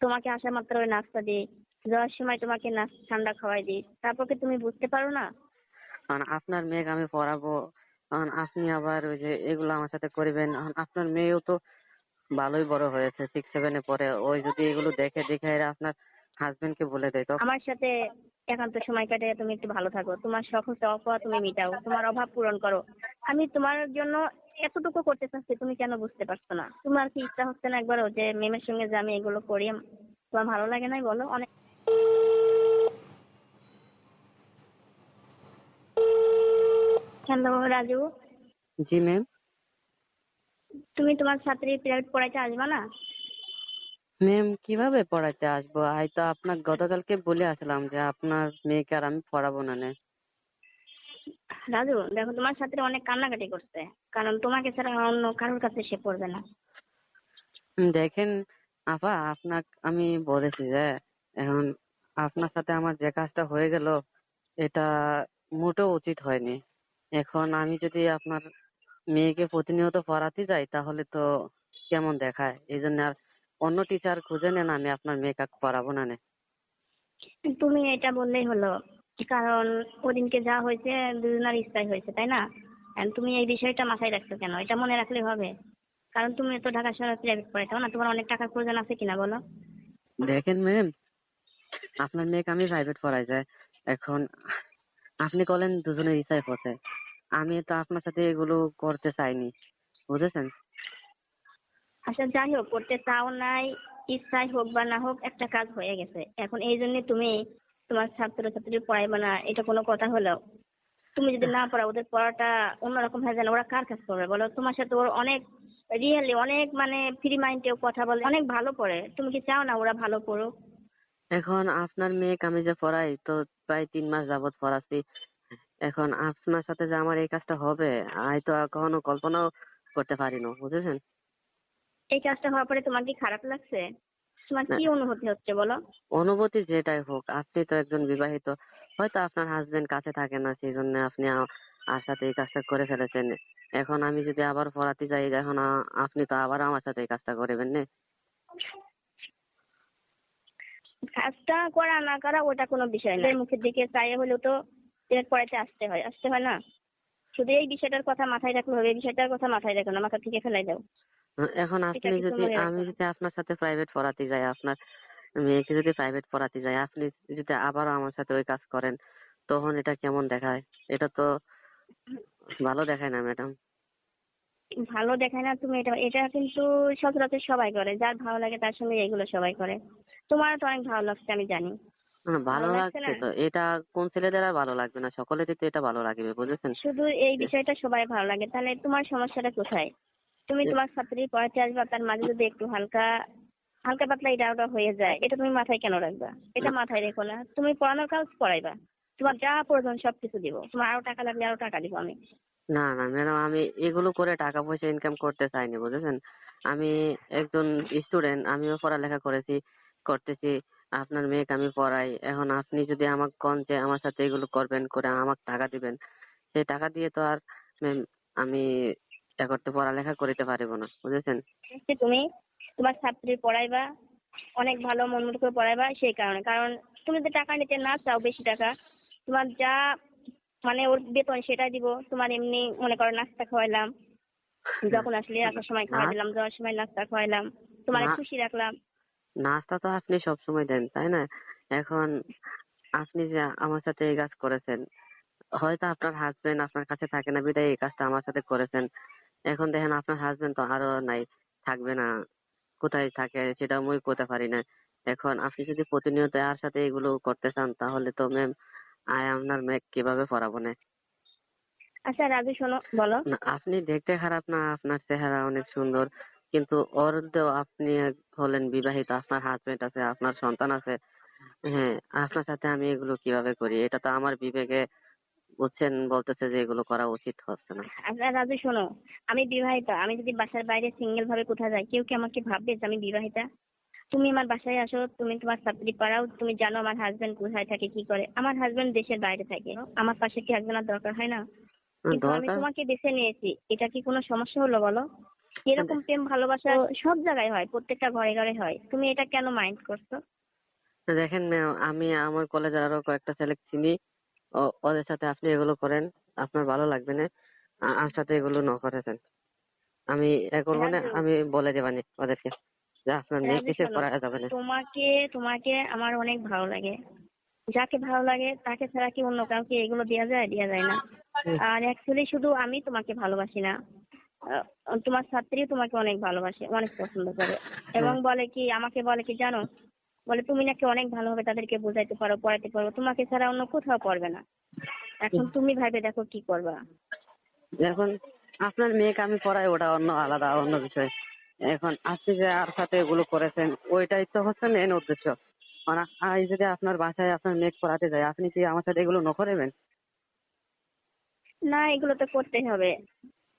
তোমাকে আসা মাত্র নাস্তা দিই। যাওয়ার সময় তোমাকে নাস্তা ঠান্ডা খাওয়াই দিই। তারপর কি তুমি বুঝতে পারো না? আপনার মেয়েকে আমি পড়াবো। আপনি আবার ওই যে এগুলো আমার সাথে করবেন। আপনার মেয়েও তো ভালোই বড় হয়েছে সিক্স সেভেনে পড়ে। ওই যদি এগুলো দেখে দেখে আপনার হাজবেন্ডকে বলে দেয় তখন আমার সাথে একান্ত সময় কাটে তুমি একটু ভালো থাকো। তোমার শখ হচ্ছে অপা তুমি মিটাও। তোমার অভাব পূরণ করো। আমি তোমার জন্য এতটুকু করতে চাচ্ছি তুমি কেন বুঝতে পারছ না? তোমার কি ইচ্ছা হচ্ছে না একবারও যে মেমের সঙ্গে যে আমি এগুলো করি? তোমার ভালো লাগে না বলো? অনেক হ্যালো রাজু? জি ম্যাম তুমি তোমার ছাত্রী প্রাইভেট পড়াইতে আসবে না? ম্যাম কীভাবে পড়াতে আসব? আমি তো আপনার গতকালকে বলে আসলাম যে আপনার মেয়েকে আর আমি পড়াবো না নে রাজু দেখো তোমার ছাত্রী অনেক কান্নাকাটি করছে। কারণ তোমাকে ছাড়া অন্য কারোর কাছে সে পড়বে না। দেখেন আপা আপনার আমি বলেছি যে এখন আপনার সাথে আমার যে কাজটা হয়ে গেল এটা মোটেও উচিত হয়নি। এখন আমি যদি আপনার মেয়েকে প্রতিনিয়ত পড়াতে যাই তাহলে তো কেমন দেখায়? এই জন্য আর অন্য টিচার খুঁজে নেন আমি আপনার মেয়েকে পড়াবো না নে। তুমি এটা বললেই হলো। কারণ ওদিনকে যা হয়েছে দুজনের ইচ্ছাই হয়েছে তাই না? তুমি এই বিষয়টা মাথায় রাখছো কেন? এটা মনে রাখলে হবে। কারণ তুমি তো ঢাকা শহরে প্রাইভেট পড়াইছো না? তোমার অনেক টাকার প্রয়োজন আছে কিনা বলো? দেখেন ম্যাম আপনার মেয়েকে আমি প্রাইভেট পড়াই যায় এখন আপনি বলেন দুজনের ইচ্ছাই পথে আমি তো আপনার সাথে এগুলো করতে চাইনি বুঝেছেন? আচ্ছা যাই হোক করতে চাও নাই ইচ্ছাই হোক বা না হোক একটা কাজ হয়ে গেছে। এখন এই জন্য তুমি তোমার ছাত্র ছাত্রী পড়াইবে না এটা কোনো কথা হলো? তুমি যদি না পড়াও ওদের পড়াটা অন্যরকম হয়ে যায় ওরা কার কাছে পড়বে বলো? তোমার সাথে ওর অনেক রিয়েলি অনেক মানে ফ্রি মাইন্ডেও কথা বলে অনেক ভালো পড়ে। তুমি কি চাও না ওরা ভালো পড়ুক? এখন আপনার মেয়েকে আমি যে পড়াই তো প্রায় তিন মাস যাবত পড়াচ্ছি। এখন আপনার সাথে যে আমার এই কাজটা হবে আমি তো আর কখনো কল্পনাও করতে পারি না বুঝেছেন? এই কাজটা হওয়ার পরে তোমার কি খারাপ লাগছে? তোমার কি অনুভূতি হচ্ছে বলো? অনুভূতি যেটাই হোক আপনি তো একজন বিবাহিত হয়তো আপনার হাজবেন্ড কাছে থাকে না সেই জন্য আপনি আ- আর সাথে এই কাজটা করে ফেলেছেন। এখন আমি যদি আবার পড়াতে যাই এখন আপনি তো আবার আমার সাথে এই কাজটা করবেন না। কাজটা করা না করা ওটা কোনো বিষয় না। মুখের দিকে চাইয়ে হলেও তো এর পড়াতে আসতে হয় আসতে হয় না? শুধু এই বিষয়টার কথা মাথায় রাখলে হবে এই বিষয়টার কথা মাথায় রাখো না মাথা থেকে ফেলাই দাও। এখন আপনি যদি আমি যদি আপনার সাথে প্রাইভেট পড়াতে যাই আপনার মেয়েকে যদি প্রাইভেট পড়াতে যাই আপনি যদি আবারও আমার সাথে ওই কাজ করেন তখন এটা কেমন দেখায়? এটা তো ভালো দেখায় না ম্যাডাম। ভালো দেখায় না তুমি এটা এটা কিন্তু সচরাচর সবাই করে। যার ভালো লাগে তার সঙ্গে এগুলো সবাই করে। তোমার তো অনেক ভালো লাগছে আমি জানি। ভালো লাগছে? তো এটা কোন ছেলেদের ভালো লাগবে না? সকলেরই তো এটা ভালো লাগবে বুঝেছেন? শুধু এই বিষয়টা সবাই ভালো লাগে। তাহলে তোমার সমস্যাটা কোথায়? তুমি তোমার ছাত্রী পড়াতে আসবা তার মাঝে যদি একটু হালকা হালকা পাতলা এটা ওটা হয়ে যায় এটা তুমি মাথায় কেন রাখবা? এটা মাথায় রেখো না। তুমি পড়ানোর কাজ পড়াইবা। তোমার যা প্রয়োজন সবকিছু দিব। তোমার আরও টাকা লাগলে আরও টাকা দিব আমি। না না ম্যাডাম আমি এগুলো করে টাকা পয়সা ইনকাম করতে চাইনি বুঝেছেন? আমি একজন স্টুডেন্ট আমিও পড়ালেখা করেছি করতেছি। আপনার মেয়েকে আমি পড়াই। এখন আপনি যদি আমাকে কন যে আমার সাথে এগুলো করবেন করে আমাকে টাকা দিবেন সেই টাকা দিয়ে তো আর ম্যাম আমি এ করতে পড়ালেখা করিতে পারব না বুঝেছেন? তুমি তোমার ছাত্রী পড়াইবা অনেক ভালো মন মতো করে পড়াইবা সেই কারণে। কারণ তুমি যদি টাকা নিতে না চাও বেশি টাকা তোমার যা মানে ওর বেতন সেটাই দিব। তোমার এমনি মনে করো নাস্তা খাওয়াইলাম যখন আসলে আসার সময় খাওয়াই দিলাম যাওয়ার সময় নাস্তা খাওয়াইলাম তোমার খুশি রাখলাম। নাস্তা তো আপনি সব সময় দেন তাই না? এখন আপনি যে আমার সাথে এই কাজ করেছেন হয়তো আপনার হাজবেন্ড আপনার কাছে থাকে না বিদায় এই কাজটা আমার সাথে করেছেন। এখন দেখেন আপনার হাজবেন্ড তো আরও নাই থাকবে না। কোথায় থাকে সেটা মুই করতে পারি না। এখন আপনি যদি প্রতিনিয়ত আর সাথে এগুলো করতে চান তাহলে তো ম্যাম আয় আপনার মেয়ে কীভাবে পড়াবো না আচ্ছা রাজু শোনো বলো। আপনি দেখতে খারাপ না আপনার চেহারা অনেক সুন্দর। কিন্তু ওর তো আপনি হলেন বিবাহিত আপনার হাজবেন্ড আছে আপনার সন্তান আছে। হ্যাঁ আপনার সাথে আমি এগুলো কীভাবে করি? এটা তো আমার বিবেকে বুঝছেন বলতেছে যে এগুলো করা উচিত হচ্ছে না। আচ্ছা রাজু শোনো আমি বিবাহিতা আমি যদি বাসার বাইরে সিঙ্গেল ভাবে কোথাও যাই কেউ কি আমাকে ভাববে যে আমি বিবাহিতা? তুমি আমার বাসায় আসো তুমি তোমার ছাত্রী পড়াও তুমি জানো আমার হাজবেন্ড কোথায় থাকে কি করে? আমার হাজবেন্ড দেশের বাইরে থাকে আমার পাশে কি একজনের দরকার হয় না? কিন্তু আমি তোমাকে বেছে নিয়েছি এটা কি কোনো সমস্যা হলো বলো? এরকম প্রেম ভালোবাসা? সব জায়গায় হয় প্রত্যেকটা ঘরে ঘরে হয়। তুমি এটা কেন মাইন্ড করছ? দেখেন ম্যাম আমি আমার কলেজের আরও কয়েকটা ছেলে চিনি। ওদের সাথে আপনি এগুলো করেন আপনার ভালো লাগবে না। আমার সাথে এগুলো ন করেছেন আমি এ করব না আমি বলে দেবানি ওদেরকে যে আপনার মেয়ে কিছু করা যাবে না। তোমাকে তোমাকে আমার অনেক ভালো লাগে। যাকে ভালো লাগে তাকে ছাড়া কি অন্য কাউকে এগুলো দেওয়া যায়? দেওয়া যায় না। আর অ্যাকচুয়ালি শুধু আমি তোমাকে ভালোবাসি না। তোমার ছাত্রী তোমাকে অনেক ভালোবাসে অনেক পছন্দ করে। এবং বলে কি আমাকে বলে কি জানো বলে তুমি নাকি অনেক ভালোভাবে তাদেরকে বোঝাইতে পারো পড়াইতে পারো। তোমাকে ছাড়া অন্য কোথাও পড়বে না। এখন তুমি ভাবে দেখো কি করবা? এখন আপনার মেয়েকে আমি পড়াই ওটা অন্য আলাদা অন্য বিষয়। এখন আপনি যে আর সাথে এগুলো করেছেন ওইটাই তো হচ্ছে মেন উদ্দেশ্য। মানে আজ যদি আপনার বাসায় আপনার মেয়ে পড়াতে যায় আপনি কি আমার সাথে এগুলো ন করবেন না এগুলো তো করতেই হবে।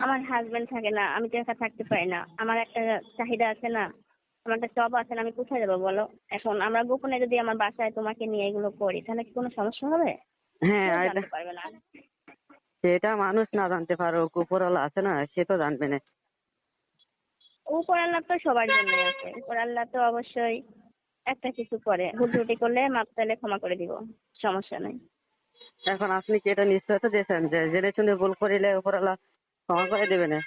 আমার হাজবেন্ড থাকে না আমি তো একা থাকতে পারি না। আমার একটা চাহিদা আছে না আমার একটা জব আছে আমি কোথায় যাব বলো? এখন আমরা গোপনে যদি আমার বাসায় তোমাকে নিয়ে এগুলো করি তাহলে কি কোনো সমস্যা হবে? হ্যাঁ পারবে না। সেটা মানুষ না জানতে পারুক উপরওয়ালা আছে না সে তো জানবে না। উপর আল্লাহ তো সবার জন্যই আছে। উপর আল্লাহ তো অবশ্যই একটা কিছু করে ভুল ত্রুটি করলে মাপ চাইলে ক্ষমা করে দিব সমস্যা নেই। এখন আপনি কি এটা নিশ্চয়তা দিয়েছেন যে জেনে শুনে ভুল করিলে উপরওয়ালা ক্ষমা করে দেবে না?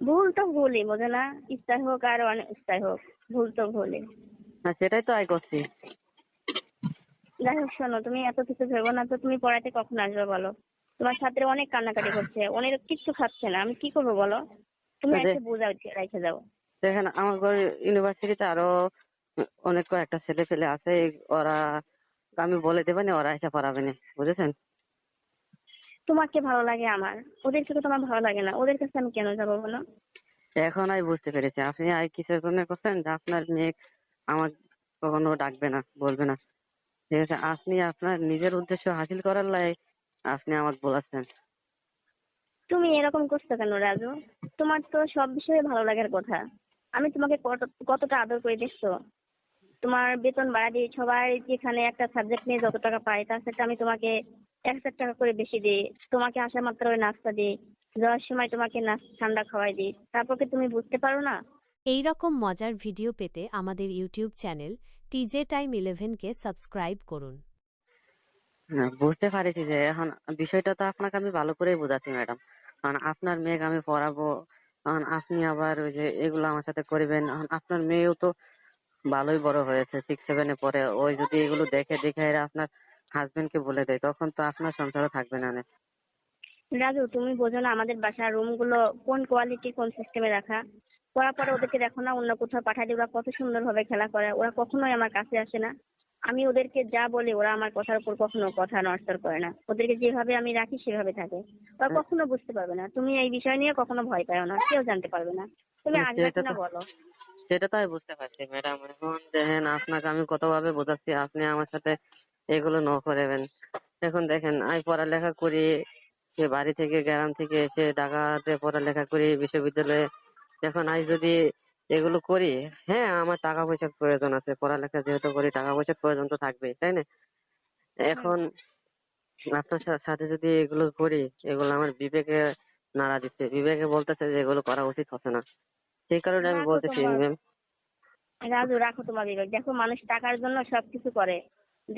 ভুল তো ভুলই বোঝো না? ইচ্ছাই হোক আর অনিচ্ছাই হোক ভুল তো ভুলই। হ্যাঁ সেটাই তো আয় করছি। যাই হোক শোনো তুমি এত কিছু ভেবো না তো তুমি পড়াতে কখন আসবে বলো? তোমার ছাত্রী অনেক কান্নাকাটি করছে অনেক কিচ্ছু খাচ্ছে না আমি কি করব বলো? তুমি একটু বোঝাও রেখে যাও দেখেন আমার ইউনিভার্সিটিতে আরও অনেক কয়েকটা ছেলে পেলে আছে ওরা আমি বলে দেবে না ওরা এসে পড়াবে না বুঝেছেন? তোমাকে ভালো লাগে আমার। ওদেরকে তো তোমার ভালো লাগে না। ওদের কাছে আমি কেন যাব বলো? এখন আমি বুঝতে পেরেছি। আপনি আর কিসের জন্য করছেন? যে আপনার মেয়ে আমার কখনো ডাকবে না বলবে না। ঠিক আছে আপনি আপনার নিজের উদ্দেশ্য হাসিল করার লাই আপনি আমাকে বলাচ্ছেন তুমি এরকম করছ কেন রাজু? তোমার তো সব বিষয়ে ভালো লাগার কথা। আমি তোমাকে কত- কতটা আদর করে দেখছ। তোমার বেতন বাড়া দিই সবাই যেখানে একটা সাবজেক্ট নিয়ে যত টাকা পায় তার সাথে আমি তোমাকে এক হাজার টাকা করে বেশি দিই তোমাকে আসা মাত্র ওই নাস্তা দিই যাওয়ার সময় তোমাকে ঠান্ডা খাওয়াই দিই তারপর কি তুমি বুঝতে পারো না? এই রকম মজার ভিডিও পেতে আমাদের ইউটিউব চ্যানেল টিজে টাইম ইলেভেনকে সাবস্ক্রাইব করুন। হ্যাঁ, বুঝতে পারছি যে এখন বিষয়টা তো আপনাকে আমি ভালো করেই বোঝাচ্ছি ম্যাডাম। কারণ আপনার মেয়েকে আমি পড়াবো কারণ আপনি আবার ওই যে এগুলো আমার সাথে করবেন এখন আপনার মেয়েও তো ভালোই বড় হয়েছে সিক্স সেভেনে পড়ে ওই যদি এগুলো দেখে দেখে আপনার হাজবেন্ডকে বলে দেয় তখন তো আপনার সংসারও থাকবে না না। রাজু তুমি বোঝো না আমাদের বাসার রুমগুলো কোন কোয়ালিটি কোন সিস্টেমে রাখা? পড়ার পরে ওদেরকে দেখো না অন্য কোথাও দিই ওরা কত সুন্দরভাবে খেলা করে ওরা কখনোই আমার কাছে আসে না। আমি ওদেরকে যা বলি ওরা আমার কথার উপর কখনো কথা নড়চড় করে না। ওদেরকে যেভাবে আমি রাখি সেভাবে থাকে। ওরা কখনো বুঝতে পারবে না। তুমি এই বিষয় নিয়ে কখনো ভয় পাও না কেউ জানতে পারবে না। তুমি আসবে তো- বলো। সেটা তো আমি বুঝতে পারছি ম্যাডাম। এখন দেখেন আপনাকে আমি কতভাবে বোঝাচ্ছি আপনি আমার সাথে এগুলো ন করবেন। এখন দেখেন আমি পড়ালেখা করি সে বাড়ি থেকে গ্রাম থেকে এসে ঢাকাতে পড়ালেখা করি বিশ্ববিদ্যালয়ে। এখন আজ যদি এগুলো করি হ্যাঁ আমার টাকা পয়সার প্রয়োজন আছে। পড়ালেখা যেহেতু করি টাকা পয়সার প্রয়োজন তো থাকবেই তাই না? এখন আপনার সাথে যদি এগুলো করি এগুলো আমার বিবেকে নাড়া দিচ্ছে। বিবেকে বলতেছে যে এগুলো করা উচিত হচ্ছে না। সেই কারণে আমি বলতেছি ম্যাম রাজু রাখো তোমার বিবেক। দেখো মানুষ টাকার জন্য সবকিছু করে।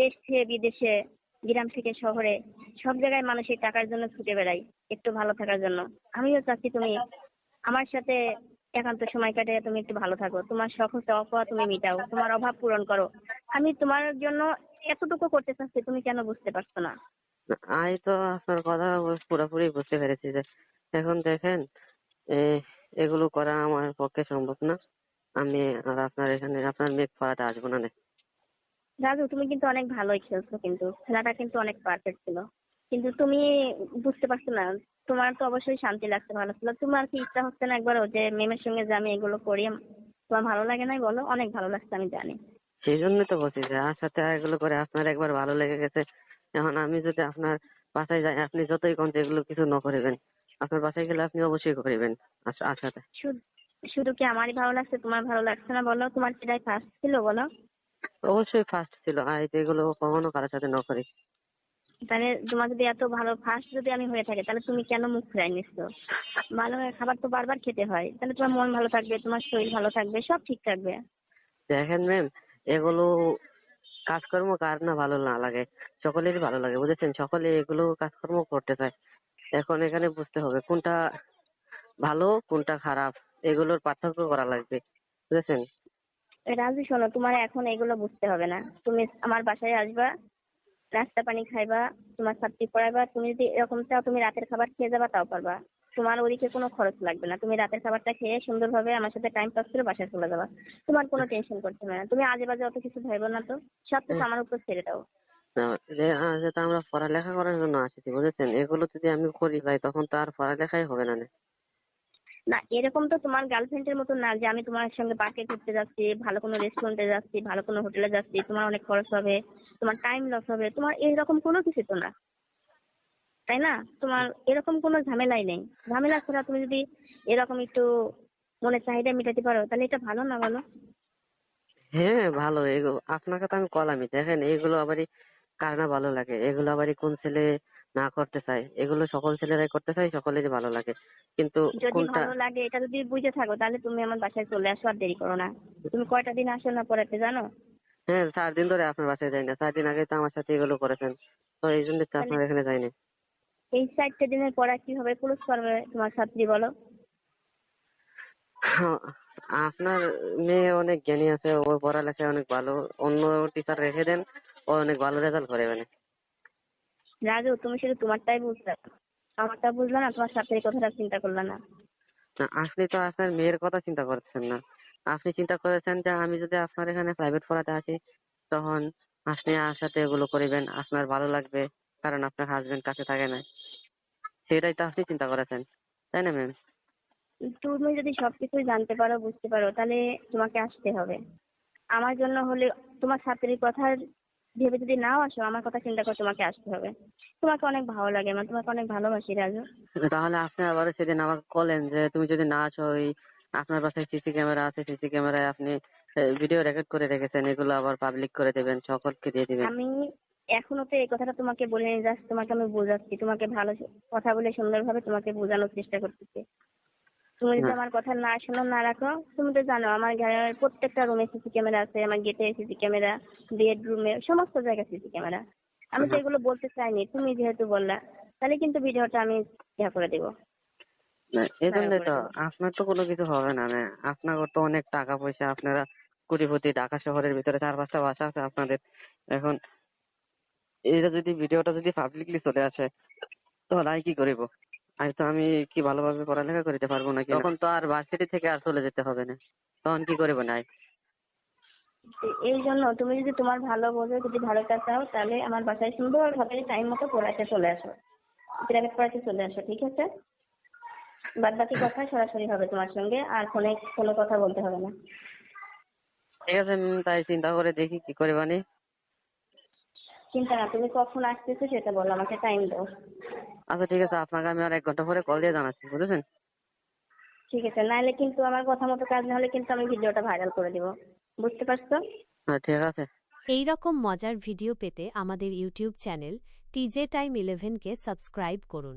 দেশ থেকে বিদেশে, গ্রাম থেকে শহরে সব জায়গায় মানুষ এই টাকার জন্য ছুটে বেড়ায় একটু ভালো থাকার জন্য। আমিও চাচ্ছি তুমি আমার সাথে একান্ত সময় কাটে তুমি একটু ভালো থাকো। তোমার হচ্ছে অপাওয়া তুমি মিটাও, তোমার অভাব পূরণ করো। আমি তোমার জন্য এতটুকু করতে চাচ্ছি, তুমি কেন বুঝতে পারছ না? আমি তো আপনার কথা পুরোপুরি বুঝতে পেরেছি যে এখন দেখেন এগুলো করা আমার পক্ষে সম্ভব না। আমি আর আপনার এখানে, আপনার মেঘ পড়াতে আসব নে। রাজু তুমি কিন্তু অনেক ভালোই খেলছো কিন্তু। খেলাটা কিন্তু অনেক পারফেক্ট ছিল। কিন্তু তুমি বুঝতে পারছ না তোমার তো অবশ্যই শান্তি লাগছে ভালো ছিল তোমার কি ইচ্ছা হচ্ছে না একবারও যে মেমের সঙ্গে যে আমি এগুলো করি? তোমার ভালো লাগে নাই বলো? অনেক ভালো লাগছে আমি জানি। সেই জন্যই তো বলছি যে আর সাথে এগুলো করে আপনার একবার ভালো লেগে গেছে। এখন আমি যদি আপনার বাসায় যাই আপনি যতই কোন এগুলো কিছু ন করিবেন আপনার বাসায় গেলে আপনি অবশ্যই করিবেন আর- সাথে শুধু শুধু কি আমারই ভালো লাগছে তোমার ভালো লাগছে না বলো? তোমার সেটাই ফার্স্ট ছিল বলো? অবশ্যই ফার্স্ট ছিল আর এগুলো কখনো কারোর সাথে ন করি। তাহলে তোমার যদি এত ভালো ফার্স্ট যদি আমি হয়ে থাকি তাহলে তুমি কেন মুখ ফিরাই নিচ্ছ? ভালো খাবার তো বারবার খেতে হয় তাহলে তোমার মন ভালো থাকবে তোমার শরীর ভালো থাকবে সব ঠিক থাকবে। দেখেন ম্যাম এগুলো কাজকর্ম কার না ভালো না লাগে সকলেরই ভালো লাগে বুঝেছেন? সকলে এগুলো কাজকর্ম করতে চায়। এখন এখানে বুঝতে হবে কোনটা ভালো কোনটা খারাপ এগুলোর পার্থক্য করা লাগবে বুঝেছেন? রাজু শোনো তোমার এখন এগুলো বুঝতে হবে না। তুমি আমার বাসায় আসবা নাস্তা পানি খাইবা তোমার ছাত্রী পড়াইবা তুমি যদি এরকম চাও তুমি রাতের খাবার খেয়ে যাবা তাও পারবা। তোমার ওদিকে কোনো খরচ লাগবে না। তুমি রাতের খাবারটা খেয়ে সুন্দরভাবে আমার সাথে টাইম পাস করে বাসায় চলে যাবা। তোমার কোনো টেনশন করতে হবে না। তুমি আজে বাজে অত কিছু ভেবো না তো। সব কিছু আমার উপর ছেড়ে দাও। আমরা পড়ালেখা করার জন্য আসছি বুঝেছেন? এগুলো যদি আমি করি ভাই তখন তো আর পড়ালেখাই হবে না না। এরকম তো তোমার গার্লফ্রেন্ডের মতো না যে আমি তোমার সঙ্গে পার্কে ঘুরতে যাচ্ছি, ভালো কোনো রেস্টুরেন্টে যাচ্ছি, ভালো কোনো হোটেলে যাচ্ছি, তোমার অনেক খরচ হবে, তোমার টাইম লস হবে, তোমার এরকম কোনো কিছু তো না। তাই না? তোমার এরকম কোনো ঝামেলাই নেই। ঝামেলা ছাড়া তুমি যদি এরকম একটু মনের চাহিদা মেটাতে পারো, তাহলে এটা ভালো না বলো? হ্যাঁ ভালো। এগুলো আপনাকে তো আমি কলামই। দেখেন, এগুলো আবারই কার না ভালো লাগে? এগুলো আবার কোন ছেলে না করতে চায়? এগুলো সকল ছেলেরাই করতে চায় সকলেরই ভালো লাগে। কিন্তু কোনটা ভালো লাগে এটা যদি বুঝে থাকো তাহলে তুমি আমার বাসায় চলে আসো আর দেরি করো না। তুমি কয়টা দিন আসো না পড়াতে জানো? হ্যাঁ চার দিন ধরে আপনার বাসায় যাই না। চার দিন আগে তো আমার সাথে এগুলো করেছেন। তো এই জন্য তো আপনার এখানে যাইনি। এই চারটে দিনের পড়া কীভাবে ক্লোজ করবে তোমার ছাত্রী বলো। আপনার মেয়ে অনেক জ্ঞানী আছে ও পড়ালেখায় অনেক ভালো। অন্য টিচার রেখে দেন। ও অনেক ভালো রেজাল্ট করে মানে। রাজু তুমি শুধু তোমারটাই বুঝতে আমারটা বুঝলে না তোমার ছাত্রীর কথাটা চিন্তা করলে না। না, আপনি তো আপনার মেয়ের কথা চিন্তা করছেন না। আপনি চিন্তা করেছেন যে আমি যদি আপনার এখানে প্রাইভেট পড়াতে আসি তখন আপনি আমার সাথে এগুলো করিবেন আপনার ভালো লাগবে কারণ আপনার হাজবেন্ড কাছে থাকে না। সেটাই তো আপনি চিন্তা করেছেন তাই না ম্যাম তুমি যদি সবকিছু জানতে পারো বুঝতে পারো তাহলে তোমাকে আসতে হবে। আমার জন্য হলে তোমার ছাত্রীর কথা ভেবে যদি নাও আসো আমার কথা চিন্তা করে তোমাকে আসতে হবে। তোমাকে অনেক ভালো লাগে আমার তোমাকে অনেক ভালোবাসি রাজু। তাহলে আপনি আবার সেদিন আমাকে বলেন যে তুমি যদি না আসো ওই আপনার বাসায় সিসি ক্যামেরা আছে সিসি ক্যামেরায় আপনি ভিডিও রেকর্ড করে রেখেছেন এগুলো আবার পাবলিক করে দেবেন সকলকে দিয়ে দিবেন। আমি এখনও তো এই কথাটা তোমাকে বলিনি জাস্ট তোমাকে আমি বোঝাচ্ছি তোমাকে ভালো কথা বলে সুন্দরভাবে তোমাকে বোঝানোর চেষ্টা করতেছি। তুমি যদি আমার কথা না শোনো না রাখো তুমি তো জানো আমার ঘরের প্রত্যেকটা রুমে সিসি ক্যামেরা আছে আমার গেটে সিসি ক্যামেরা বেডরুমে সমস্ত জায়গায় সিসি ক্যামেরা আমি তো এগুলো বলতে চাইনি তুমি যেহেতু বললা তাহলে কিন্তু ভিডিওটা আমি ইয়া করে দেবো। এই জন্যই তো আপনার তো কোনো কিছু হবে না না আপনার তো অনেক টাকা পয়সা আপনারা কোটিপতি ঢাকা শহরের ভিতরে চার পাঁচটা বাসা আছে আপনাদের। এখন এইটা যদি ভিডিওটা যদি পাবলিকলি চলে আসে তখন আমি কি করিব? আমি তো আমি কি ভালোভাবে পড়ালেখা করিতে পারব নাকি? তখন তো আর ভার্সিটি থেকে আর চলে যেতে হবে না। তখন কি করিব নাই? এই জন্য তুমি যদি তোমার ভালো বোঝো যদি ভালোটা চাও তাহলে আমার বাসায় সুন্দরভাবে টাইম মতো পড়াতে চলে আসো। প্রাইভেট পড়াতে চলে আসো ঠিক আছে? বাদ বাকি কথা সরাসরি হবে তোমার সঙ্গে আর ফোনে কোনো কথা বলতে হবে না। ঠিক আছে তাই চিন্তা করে দেখি কি করিবানি চিন্তা না তুমি কখন আসতেছো সেটা বলো আমাকে টাইম দাও। আচ্ছা ঠিক আছে আপনাকে আমি আর এক ঘণ্টা পরে কল দিয়ে জানাচ্ছি বুঝেছেন? ঠিক আছে নাহলে কিন্তু আমার কথা মতো কাজ না হলে কিন্তু আমি ভিডিওটা ভাইরাল করে দিব বুঝতে পারছ? হ্যাঁ ঠিক আছে। এই রকম মজার ভিডিও পেতে আমাদের ইউটিউব চ্যানেল টিজে টাইম ইলেভেনকে সাবস্ক্রাইব করুন।